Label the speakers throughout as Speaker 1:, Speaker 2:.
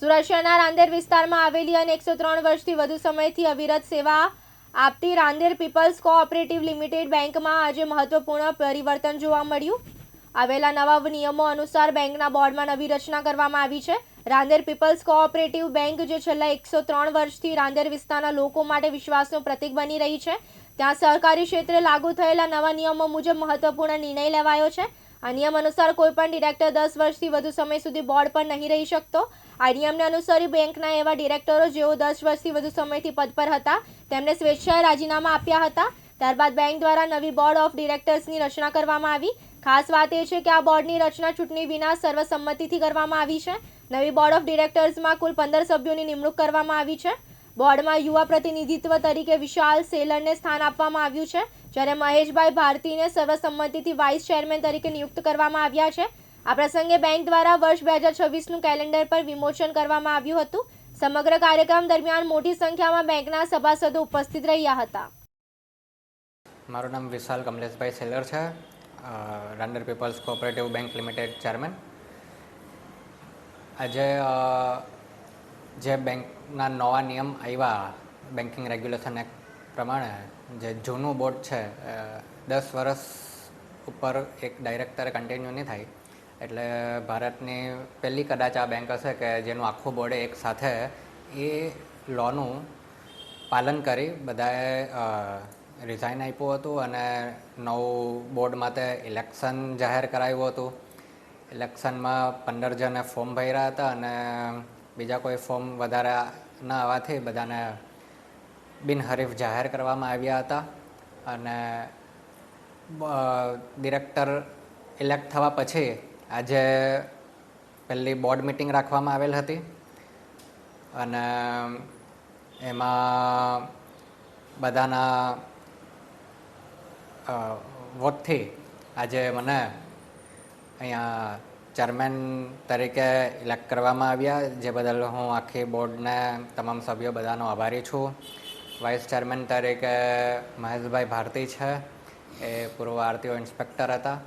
Speaker 1: સુરત શહેરના રાંદેર વિસ્તારમાં આવેલી અને એકસો ત્રણ વર્ષથી વધુ સમયથી અવિરત સેવા આપતી રાંદેર પીપલ્સ કોઓપરેટિવ લિમિટેડ બેંકમાં આજે મહત્વપૂર્ણ પરિવર્તન જોવા મળ્યું. આવેલા નવા નિયમો અનુસાર બેંકના બોર્ડમાં નવી રચના કરવામાં આવી છે. રાંદેર પીપલ્સ કોઓપરેટિવ બેંક, જે છેલ્લા એકસો ત્રણ વર્ષથી રાંદેર વિસ્તારના લોકો માટે વિશ્વાસનું પ્રતીક બની રહી છે. ત્યાં સહકારી ક્ષેત્રે લાગુ થયેલા નવા નિયમો મુજબ મહત્વપૂર્ણ નિર્ણય લેવાયો છે. આ નિયમ અનુસાર કોઈપણ ડિરેક્ટર દસ વર્ષથી વધુ સમય સુધી બોર્ડ પર નહીં રહી શકતો. આ નિયમને અનુસરી બેંકના એવા ડિરેક્ટરો જેઓ દસ વર્ષથી વધુ સમયથી પદ પર હતા, તેમને સ્વેચ્છાએ રાજીનામા આપ્યા હતા. ત્યારબાદ બેંક દ્વારા નવી બોર્ડ ઓફ ડિરેક્ટર્સની રચના કરવામાં આવી. ખાસ વાત એ છે કે આ બોર્ડની રચના ચૂંટણી વિના સર્વસંમતિથી કરવામાં આવી છે. નવી બોર્ડ ઓફ ડિરેક્ટર્સમાં કુલ પંદર સભ્યોની નિમણૂક કરવામાં આવી છે. બોર્ડમાં યુવા પ્રતિનિધિત્વ તરીકે વિશાલ સેલરને સ્થાન આપવામાં આવ્યું છે, જ્યારે મહેશભાઈ ભારતીને સર્વસંમતિથી વાઇસ ચેરમેન તરીકે નિયુક્ત કરવામાં આવ્યા છે. આ પ્રસંગે બેંક દ્વારા વર્ષ બે હજાર છવ્વીસનું કેલેન્ડર પર વિમોચન કરવામાં આવ્યું હતું. સમગ્ર કાર્યક્રમ દરમિયાન મોટી સંખ્યામાં બેંકના સભાસદો ઉપસ્થિત રહ્યા હતા.
Speaker 2: મારું નામ વિશાલ કમલેશભાઈ સેલર છે Rander peoples cooperative bank limited chairman. આજે જે બેંકના નવા નિયમ આવ્યા બેન્કિંગ રેગ્યુલેશન એક્ટ પ્રમાણે, જે જૂનું બોર્ડ છે દસ વર્ષ ઉપર એક ડાયરેક્ટર કન્ટિન્યુ નહીં થાય. એટલે ભારતની પહેલી કદાચ આ બેંક હશે કે જેનું આખું બોર્ડે એક સાથે, એ લોનું પાલન કરી બધાએ રિઝાઇન આપ્યું હતું અને નવું બોર્ડ માટે ઇલેક્શન જાહેર કરાવ્યું હતું. ઇલેક્શનમાં પંદર જણે ફોર્મ ભર્યા હતા અને બીજા કોઈ ફોર્મ વધારે ન આવવાથી બધાને બિનહરીફ જાહેર કરવામાં આવ્યા હતા અને ડિરેક્ટર ઇલેક્ટ થવા પછી આજે પહેલી બોર્ડ મિટિંગ રાખવામાં આવેલ હતી અને એમાં બધાના વોટથી આજે મને અહીંયા ચેરમેન તરીકે ઇલેક્ટ કરવામાં આવ્યા. જે બદલ હું આખી બોર્ડને તમામ સભ્યો બધાનો આભારી છું. વાઇસ ચેરમેન તરીકે મહેશભાઈ ભારતી છે. એ પૂર્વ આરટીઓ ઇન્સ્પેક્ટર હતા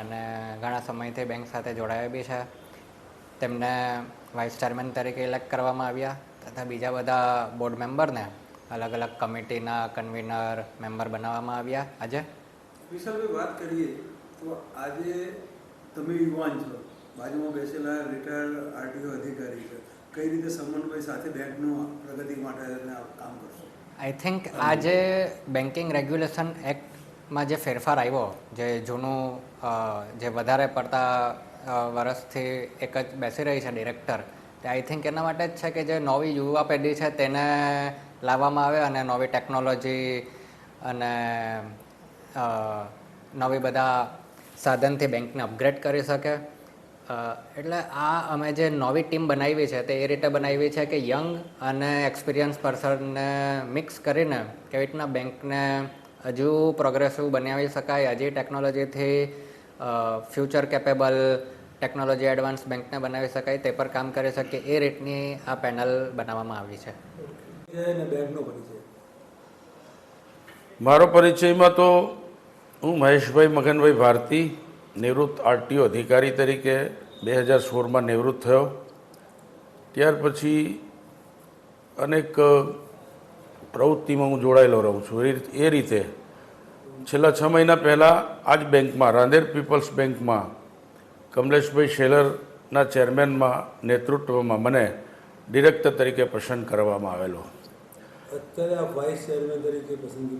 Speaker 2: અને ઘણા સમયથી બેંક સાથે જોડાયા બી છે. તેમને વાઇસ ચેરમેન તરીકે ઇલેક્ટ કરવામાં આવ્યા તથા બીજા બધા બોર્ડ મેમ્બરને અલગ અલગ કમિટીના કન્વીનર મેમ્બર બનાવવામાં આવ્યા. આજે
Speaker 3: વિશાલભાઈ, વાત કરીએ તો આજે તમે યુવાન છો. બાજુમાં બેસેલા રિટાયર્ડ આરટીઓ અધિકારી છે. કઈ રીતે સમન્વય સાથે બેંકનું પ્રગતિ માટે કામ કરશો?
Speaker 2: આઈ થિંક આ જે બેન્કિંગ રેગ્યુલેશન એક્ટમાં જે ફેરફાર આવ્યો, જે જૂનું જે વધારે પડતા વર્ષથી એક જ બેસી રહી છે ડિરેક્ટર તે આઈ થિંક એના માટે જ છે કે જે નવી યુવા પેઢી છે તેને લાવવામાં આવે અને નવી ટેકનોલોજી અને નવી બધા સાધનથી બેંકને અપગ્રેડ કરી શકે. એટલે આ અમે જે નવી ટીમ બનાવી છે તે એ રીતે બનાવી છે કે યંગ અને એક્સપિરિયન્સ પર્સનને મિક્સ કરીને કેવી રીતના બેંકને હજુ પ્રોગ્રેસિવ બનાવી શકાય હજી ટેકનોલોજીથી ફ્યુચર કેપેબલ ટેકનોલોજી એડવાન્સ બેંકને બનાવી શકાય તે પર કામ કરી શકે એ રીતની આ પેનલ બનાવવામાં આવી છે.
Speaker 4: મારો પરિચયમાં તો હું મહેશભાઈ મગનભાઈ ભારતી નિવૃત્ત આરટીઓ અધિકારી તરીકે બે હજાર સોળમાં નિવૃત્ત થયો. ત્યાર પછી અનેક પ્રવૃત્તિમાં હું જોડાયેલો રહું છું. એ એ રીતે છેલ્લા છ મહિના પહેલાં આ જ બેંકમાં રાંદેર પીપલ્સ બેંકમાં કમલેશભાઈ શેલરના ચેરમેનમાં નેતૃત્વમાં મને ડિરેક્ટર તરીકે પસંદ કરવામાં આવેલો.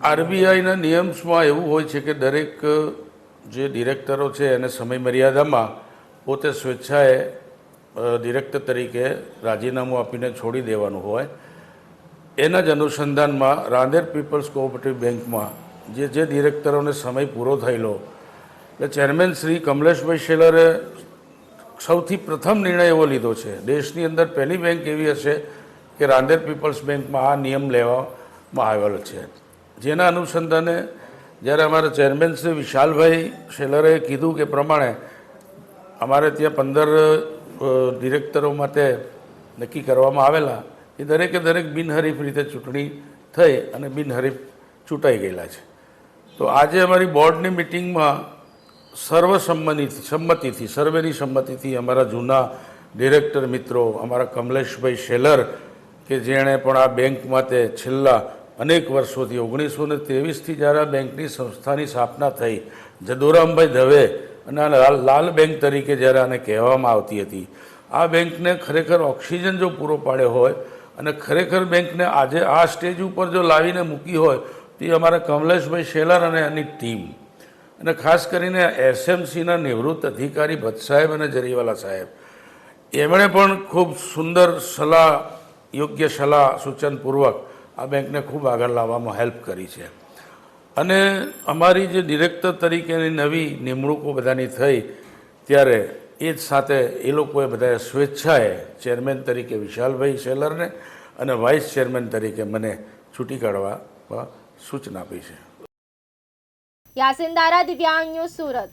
Speaker 4: આરબીઆઈના નિયમ્સમાં એવું હોય છે કે દરેક જે ડિરેક્ટરો છે એને સમય મર્યાદામાં પોતે સ્વેચ્છાએ ડિરેક્ટર તરીકે રાજીનામું આપીને છોડી દેવાનું હોય. એના જ અનુસંધાનમાં રાંદેર પીપલ્સ કોઓપરેટિવ બેંકમાં જે જે ડિરેક્ટરોને સમય પૂરો થયેલો, એટલે ચેરમેન શ્રી કમલેશભાઈ શેલરે સૌથી પ્રથમ નિર્ણય એવો લીધો છે, દેશની અંદર પહેલી બેંક એવી હશે કે રાંદેર પીપલ્સ બેંકમાં આ નિયમ લેવામાં આવેલો છે. જેના અનુસંધાને જ્યારે અમારા ચેરમેન શ્રી વિશાલભાઈ શેલરે કીધું કે પ્રમાણે અમારે ત્યાં પંદર ડિરેક્ટરો માટે નક્કી કરવામાં આવેલા એ દરેકે દરેક બિનહરીફ રીતે ચૂંટણી થઈ અને બિનહરીફ ચૂંટાઈ ગયેલા છે. તો આજે અમારી બોર્ડની મિટિંગમાં સર્વસંમતિ સંમતિથી, સર્વેની સંમતિથી અમારા જૂના ડિરેક્ટર મિત્રો, અમારા કમલેશભાઈ શેલર, કે જેણે પણ આ બેંક માટે છેલ્લા અનેક વર્ષોથી, ઓગણીસો ને ત્રેવીસથી જ્યારે આ બેંકની સંસ્થાની સ્થાપના થઈ, જદુરામભાઈ દવે અને લાલ લાલ બેંક તરીકે જ્યારે આને કહેવામાં આવતી હતી, આ બેંકને ખરેખર ઓક્સિજન જો પૂરો પાડ્યો હોય અને ખરેખર બેંકને આજે આ સ્ટેજ ઉપર જો લાવીને મૂકી હોય, તો અમારા કમલેશભાઈ શેલર અને એની ટીમ. અને ખાસ કરીને એસએમસીના નિવૃત્ત અધિકારી ભટ્ટ સાહેબ અને જરીવાલા સાહેબ. એમણે પણ ખૂબ સુંદર સલાહ, યોગ્ય સલાહ સૂચનપૂર્વક આ બેંકને ખૂબ આગળ લાવવામાં હેલ્પ કરી છે. અને અમારી જે ડિરેક્ટર તરીકેની નવી નિમણૂકો બધાની થઈ, ત્યારે એ જ સાથે એ લોકોએ બધાએ સ્વેચ્છાએ ચેરમેન તરીકે વિશાલભાઈ શેલરને અને વાઇસ ચેરમેન તરીકે મને છૂટી કાઢવા સૂચના આપી છે.
Speaker 1: યાસિન દારા દિવ્યાંગ ન્યૂઝ સુરત.